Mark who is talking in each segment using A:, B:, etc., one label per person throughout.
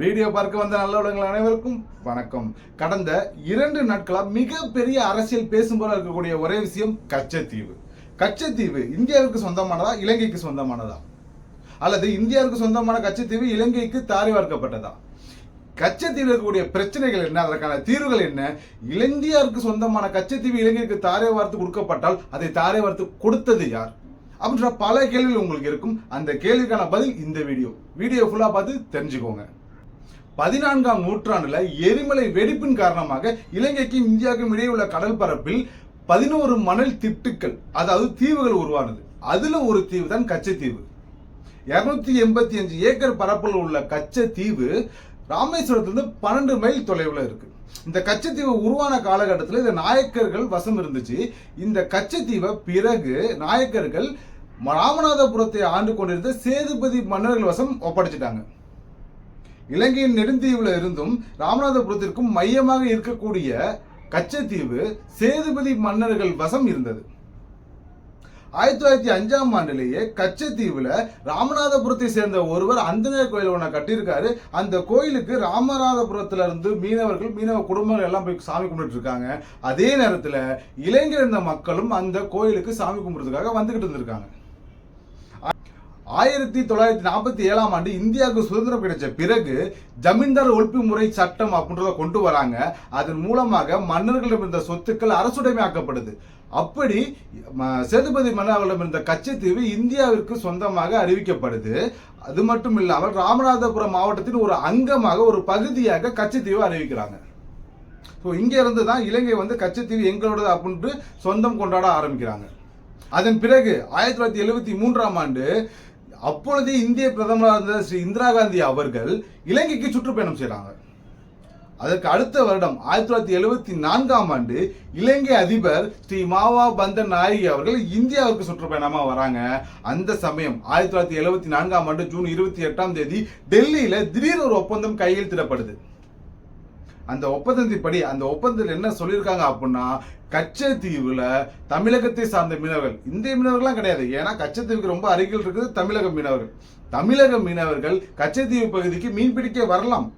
A: Video பார்க்க வந்த நல்லவர்கள் அனைவருக்கும் வணக்கம். கடந்த இரண்டு நாட்களாக மிகப்பெரிய அரசியல் பேசும் போல இருக்கக்கூடிய ஒரே விஷயம் கச்சத்தீவு. கச்சத்தீவு இந்தியாவுக்கு சொந்தமானதா இலங்கைக்கு சொந்தமானதா? அல்லது இந்தியாவுக்கு சொந்தமான கச்சத்தீவு இலங்கைக்கு தாரை வார்க்கப்பட்டதா? கச்சத்தீவில் இருக்கக்கூடிய பிரச்சனைகள் என்ன? அதற்கான தீர்வுகள் என்ன? இலங்கையாருக்கு சொந்தமான கச்சத்தீவு இலங்கைக்கு தாரை வார்த்து கொடுக்கப்பட்டால் அதை தாரை வார்த்து கொடுத்தது யார்? அப்படின்ற பல கேள்விகள் உங்களுக்கு இருக்கும். அந்த கேள்விக்கான பதில் இந்த வீடியோ. வீடியோ ஃபுல்லாக பார்த்து தெரிஞ்சுக்கோங்க. பதினான்காம் நூற்றாண்டுல எரிமலை வெடிப்பின் காரணமாக இலங்கைக்கும் இந்தியாவுக்கும் இடையே உள்ள கடல் பரப்பில் பதினோரு மணல் திட்டுக்கள் அதாவது தீவுகள் உருவானது. அதுல ஒரு தீவு தான் கச்சத்தீவு இருநூத்தி எண்பத்தி அஞ்சு ஏக்கர் பரப்பில் உள்ள கச்சத்தீவு ராமேஸ்வரத்திலிருந்து பன்னெண்டு மைல் தொலைவில் இருக்கு. இந்த கச்சத்தீவு உருவான காலகட்டத்தில் இந்த நாயக்கர்கள் வசம் இருந்துச்சு. இந்த கச்சத்தீவை பிறகு நாயக்கர்கள் ராமநாதபுரத்தை ஆண்டு கொண்டிருந்த சேதுபதி மன்னர்கள் வசம் ஒப்படைச்சிட்டாங்க. இலங்கையின் நெடுந்தீவுல இருந்தும் ராமநாதபுரத்திற்கும் மையமாக இருக்கக்கூடிய கச்சத்தீவு சேதுபதி மன்னர்கள் வசம் இருந்தது. ஆயிரத்தி தொள்ளாயிரத்தி அஞ்சாம் ஆண்டிலேயே கச்சத்தீவுல ராமநாதபுரத்தை சேர்ந்த ஒருவர் அந்தனர் கோயில் ஒன்று கட்டியிருக்காரு. அந்த கோயிலுக்கு ராமநாதபுரத்துல இருந்து மீனவர்கள் மீனவ குடும்பங்கள் எல்லாம் போய் சாமி கும்பிட்டு இருக்காங்க அதே நேரத்தில் இலங்கை இருந்த மக்களும் அந்த கோயிலுக்கு சாமி கும்பிட்றதுக்காக வந்துகிட்டு இருந்திருக்காங்க. ஆயிரத்தி தொள்ளாயிரத்தி நாற்பத்தி ஏழாம் ஆண்டு இந்தியாவுக்கு சுதந்திரம் கிடைச்ச பிறகு ஜமீன்தார் ஒழிப்பு முறை சட்டம் அப்படின்றத கொண்டு வராங்க. அதன் மூலமாக மன்னர்களிடம் இருந்த சொத்துக்கள் அரசுடைமையாக்கப்படுது அப்படி ம- சேதுபதி மன்னர்களிடம் இருந்த கச்சத்தீவு இந்தியாவிற்கு சொந்தமாக அறிவிக்கப்படுது. அது மட்டும் இல்லாமல் ராமநாதபுரம் மாவட்டத்தின் ஒரு அங்கமாக ஒரு பகுதியாக கச்சத்தீவு அறிவிக்கிறாங்க. ஸோ இங்க இருந்து தான் இலங்கை வந்து கச்சத்தீவு எங்களோடது அப்படின்ட்டு சொந்தம் கொண்டாட ஆரம்பிக்கிறாங்க. அதன் பிறகு ஆயிரத்தி தொள்ளாயிரத்தி எழுபத்தி மூன்றாம் ஆண்டு அப்பொழுதே இந்திய பிரதமராக இருந்த ஸ்ரீ இந்திரா காந்தி அவர்கள் இலங்கைக்கு சுற்றுப்பயணம் செய்கிறாங்க அதற்கு அடுத்த வருடம் ஆயிரத்தி தொள்ளாயிரத்தி எழுபத்தி நான்காம் ஆண்டு இலங்கை அதிபர் ஸ்ரீ மாவா பந்தன் நாயகி அவர்கள் இந்தியாவுக்கு சுற்றுப்பயணமா வராங்க. அந்த சமயம் ஆயிரத்தி தொள்ளாயிரத்தி எழுபத்தி நான்காம் ஆண்டு ஜூன் இருபத்தி எட்டாம் தேதி டெல்லியில திடீர் ஒரு ஒப்பந்தம் கையெழுத்திடப்படுது. அந்த ஒப்பந்தத்தின்படி அந்த ஒப்பந்தத்தில் என்ன சொல்லியிருக்காங்க அப்படின்னா கச்சத்தீவுல தமிழகத்தை சார்ந்த மீனவர்கள் இந்திய மீனவர்கள்லாம் கிடையாது. ஏன்னா கச்சத்தீவுக்கு ரொம்ப அருகில் இருக்குது தமிழக மீனவர்கள். தமிழக மீனவர்கள் கச்சத்தீவு பகுதிக்கு மீன் பிடிக்க வரலாம்.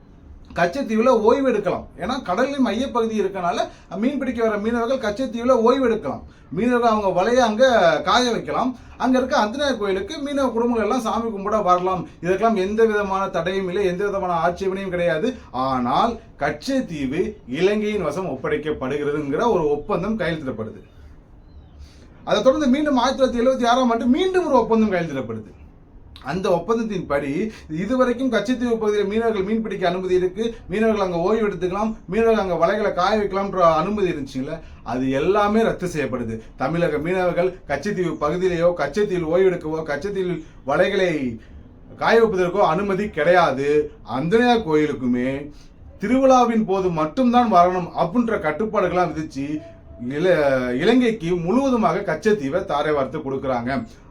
A: கச்சத்தீவில் ஓய்வு எடுக்கலாம் ஏன்னா கடலின் மையப்பகுதி இருக்கனால மீன் பிடிக்க வர மீனவர்கள் கச்சத்தீவில் ஓய்வு எடுக்கலாம் மீனவர்கள் அவங்க வலையை அங்கே காய வைக்கலாம். அங்கே இருக்க அந்தநாயர் கோயிலுக்கு மீனவ குடும்பங்கள் எல்லாம் சாமி கும்பிட வரலாம். இதற்கெல்லாம் எந்த விதமான தடையும் இல்லை எந்த விதமான ஆட்சேபனையும் கிடையாது. ஆனால் கச்சத்தீவு இலங்கையின் வசம் ஒப்படைக்கப்படுகிறதுங்கிற ஒரு ஒப்பந்தம் கையெழுத்திடப்படுது. அதை தொடர்ந்து மீண்டும் ஆயிரத்தி தொள்ளாயிரத்தி எழுபத்தி ஆறாம் ஆண்டு மீண்டும் ஒரு ஒப்பந்தம் கையெழுத்திடப்படுது. அந்த ஒப்பந்தத்தின் படி இதுவரைக்கும் கச்சத்தீவு பகுதியில் மீனவர்கள் மீன் பிடிக்க அனுமதி இருக்கு. மீனவர்கள் அங்கே ஓய்வு எடுத்துக்கலாம். மீனவர்கள் அங்கே வலைகளை காய வைக்கலாம்ன்ற அனுமதி இருந்துச்சுங்கள அது எல்லாமே ரத்து செய்யப்படுது. தமிழக மீனவர்கள் கச்சத்தீவு பகுதியிலேயோ கச்சத்தீவில் ஓய்வு எடுக்கவோ கச்சத்தீவில் வலைகளை காய வைப்பதற்கோ அனுமதி கிடையாது. அந்தனையா கோயிலுக்குமே திருவிழாவின் போது மட்டும்தான் வரணும் அப்படின்ற கட்டுப்பாடுகள்லாம் விதிச்சு இல இலங்கைக்கு முழுவதுமாக கச்சத்தீவை தாரை வார்த்து கொடுக்குறாங்க.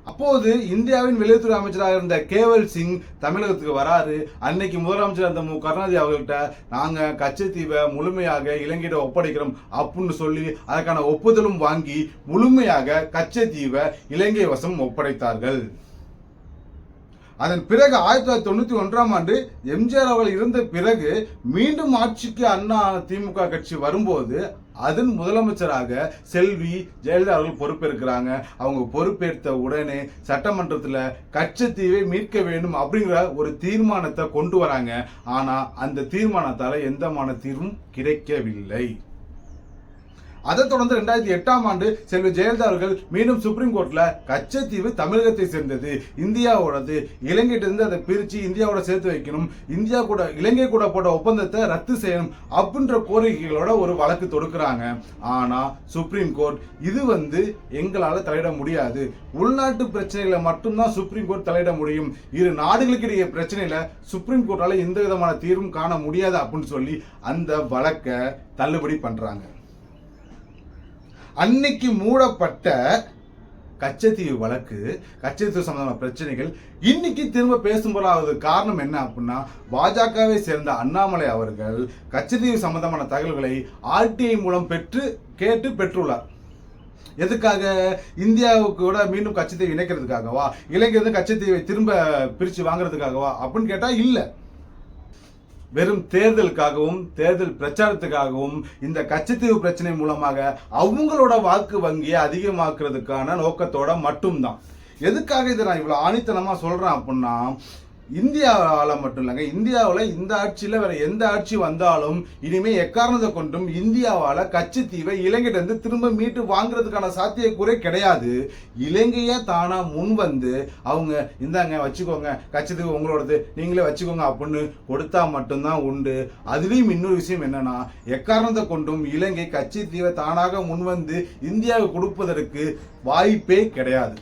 A: அப்போது இந்தியாவின் வெளியுறவுத்துறை அமைச்சராக இருந்த கேவல் சிங் தமிழகத்துக்கு வராரு. அன்னைக்கு முதலமைச்சர் அந்த மு. கருணாநிதி அவர்கள்ட்ட நாங்கள் கச்சத்தீவை முழுமையாக இலங்கையிட ஒப்படைக்கிறோம் அப்படின்னு சொல்லி அதற்கான ஒப்புதலும் வாங்கி முழுமையாக கச்சத்தீவை இலங்கை வசம் ஒப்படைத்தார்கள். அதன் பிறகு ஆயிரத்தி தொள்ளாயிரத்தி தொண்ணூத்தி ஒன்றாம் ஆண்டு எம்ஜிஆர் அவர்கள் இருந்த பிறகு மீண்டும் ஆட்சிக்கு அண்ணா திமுக கட்சி வரும்போது அதன் முதலமைச்சராக செல்வி ஜெயலலிதா அவர்கள் பொறுப்பேற்கிறாங்க. அவங்க பொறுப்பேற்ற உடனே சட்டமன்றத்தில் கச்சத்தீவை மீட்க வேண்டும் அப்படிங்கிற ஒரு தீர்மானத்தை கொண்டு வராங்க. ஆனால் அந்த தீர்மானத்தால் எந்தமான தீர்வும் கிடைக்கவில்லை. அதைத் தொடர்ந்து ரெண்டாயிரத்தி எட்டாம் ஆண்டு செல்வி ஜெயலலிதா அவர்கள் மீண்டும் சுப்ரீம் கோர்ட்ல கச்சத்தீவு தமிழகத்தை சேர்ந்தது. இந்தியாவோடது இலங்கையிட்ட இருந்து அதை பிரிச்சு இந்தியாவோட சேர்த்து வைக்கணும். இந்தியா கூட இலங்கை கூட போட்ட ஒப்பந்தத்தை ரத்து செய்யணும் அப்படின்ற கோரிக்கைகளோட ஒரு வழக்கு தொடுக்கிறாங்க. ஆனா சுப்ரீம் கோர்ட் இது வந்து எங்களால தலையிட முடியாது. உள்நாட்டு பிரச்சனைகளை மட்டும்தான் சுப்ரீம் கோர்ட் தலையிட முடியும். இரு நாடுகளுக்கு இடையே பிரச்சனையில சுப்ரீம் கோர்ட்டால எந்த விதமான தீர்வும் காண முடியாது அப்படின்னு சொல்லி அந்த வழக்கை தள்ளுபடி பண்றாங்க. அன்னைக்கு மூடப்பட்ட கச்சத்தீவு வழக்கு கச்சத்தீவு சம்பந்தமான பிரச்சனைகள் இன்னைக்கு திரும்ப பேசும்போது காரணம் என்ன அப்படின்னா பாஜகவை சேர்ந்த அண்ணாமலை அவர்கள் கச்சத்தீவு சம்பந்தமான தகவல்களை ஆர்டிஐ மூலம் பெற்று கேட்டு பெற்றுள்ளார். எதுக்காக? இந்தியாவுக்கு கூட மீண்டும் கச்சத்தீவை இணைக்கிறதுக்காகவா? இலங்கை வந்து கச்சத்தீவை திரும்ப பிரித்து வாங்குறதுக்காகவா? அப்படின்னு கேட்டால் இல்லை. வெறும் தேர்தலுக்காகவும் தேர்தல் பிரச்சாரத்துக்காகவும் இந்த கச்சத்தீவு பிரச்சனை மூலமாக அவங்களோட வாக்கு வங்கியை அதிகமாக்குறதுக்கான நோக்கத்தோட மட்டும்தான். எதுக்காக இதை நான் இவ்வளவு ஆணித்தனமாக சொல்றேன் அப்படின்னா இந்தியாவால் மட்டும் இல்லைங்க இந்தியாவில் இந்த ஆட்சியில் வேற எந்த ஆட்சி வந்தாலும் இனிமே எக்காரணத்தை கொண்டும் இந்தியாவால் கச்சத்தீவை இலங்கையிலிருந்து திரும்ப மீட்டு வாங்குறதுக்கான சாத்தியக்கூறே கிடையாது. இலங்கையே தானாக முன் வந்து அவங்க இந்தாங்க வச்சுக்கோங்க கச்சத்தீவு உங்களோடது நீங்களே வச்சுக்கோங்க அப்படின்னு கொடுத்தா மட்டும்தான் உண்டு. அதுலேயும் இன்னொரு விஷயம் என்னன்னா எக்காரணத்தை கொண்டும் இலங்கை கச்சத்தீவை தானாக முன்வந்து இந்தியாவுக்கு கொடுப்பதற்கு வாய்ப்பே கிடையாது.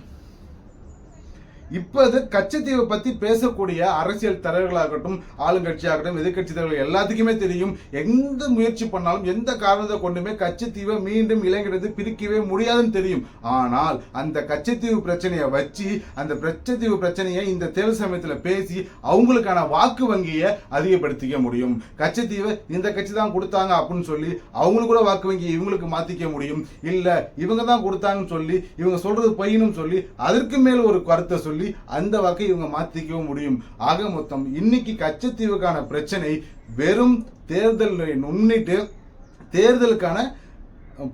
A: இப்போது கச்சத்தீவை பத்தி பேசக்கூடிய அரசியல் தலைவர்களாகட்டும் ஆளுங்கட்சியாகட்டும் எதிர்கட்சி தலைவர்கள் எல்லாத்துக்குமே தெரியும் எந்த முயற்சி பண்ணாலும் எந்த காரணத்தை கொண்டுமே கச்சத்தீவை மீண்டும் இலங்கையிலிருந்து பிரிக்கவே முடியாதுன்னு தெரியும். ஆனால் அந்த கச்சத்தீவு பிரச்சனையை வச்சு அந்த கச்சத்தீவு பிரச்சனையை இந்த தேர்தல் சமயத்தில் பேசி அவங்களுக்கான வாக்கு வங்கியை அதிகப்படுத்திக்க முடியும். கச்சத்தீவை இந்த கட்சி தான் கொடுத்தாங்க அப்படின்னு சொல்லி அவங்களுக்கு கூட வாக்கு வங்கி இவங்களுக்கு மாத்திக்க முடியும். இல்ல இவங்க தான் கொடுத்தாங்கன்னு சொல்லி இவங்க சொல்றது பையனும் சொல்லி அதற்கு மேல் ஒரு கருத்தை சொல்லி சொல்லி அந்த வாக்கை இவங்க மாத்திக்கவும் முடியும். ஆக மொத்தம் இன்னைக்கு கச்சத்தீவுக்கான பிரச்சனை வெறும் தேர்தல் முன்னிட்டு தேர்தலுக்கான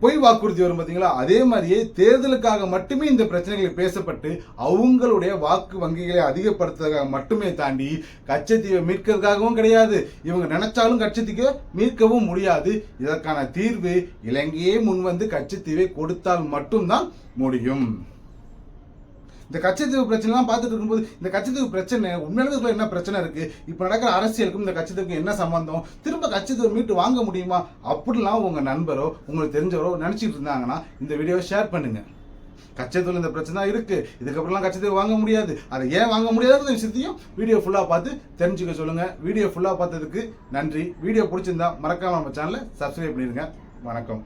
A: பொய் வாக்குறுதி வரும் பார்த்தீங்களா அதே மாதிரியே தேர்தலுக்காக மட்டுமே இந்த பிரச்சனைகளை பேசப்பட்டு அவங்களுடைய வாக்கு வங்கிகளை அதிகப்படுத்துறதுக்காக மட்டுமே தாண்டி கச்சத்தீவை மீட்கிறதுக்காகவும் கிடையாது. இவங்க நினைச்சாலும் கச்சத்தீவை மீட்கவும் முடியாது. இதற்கான தீர்வு இலங்கையே முன்வந்து கச்சத்தீவை கொடுத்தால் மட்டும்தான் முடியும். இந்த கச்சத்தீவு பிரச்சனைலாம் பார்த்துட்டு இருக்கும்போது இந்த கச்சத்தீவு பிரச்சனை உண்மையிலே என்ன பிரச்சனை இருக்கு? இப்போ நடக்கிற அரசியலுக்கும் இந்த கச்சத்தீவுக்கும் என்ன சம்பந்தம்? திரும்ப கச்சத்தீவை மீட்டு வாங்க முடியுமா? அப்படிலாம் உங்கள் நண்பரோ உங்களுக்கு தெரிஞ்சவரோ நினச்சிக்கிட்டு இருந்தாங்கன்னா இந்த வீடியோவை ஷேர் பண்ணுங்க. கச்சத்தூள் இந்த பிரச்சனை தான் இருக்கு. இதுக்கப்புறம்லாம் கச்சத்தீவு வாங்க முடியாது. அதை ஏன் வாங்க முடியாதுன்ற விஷயத்தையும் வீடியோ ஃபுல்லாக பார்த்து தெரிஞ்சுக்க சொல்லுங்கள் வீடியோ ஃபுல்லாக பார்த்ததுக்கு நன்றி. வீடியோ பிடிச்சிருந்தா மறக்காமல் நம்ம சேனலை சப்ஸ்கிரைப் பண்ணிடுங்க வணக்கம்.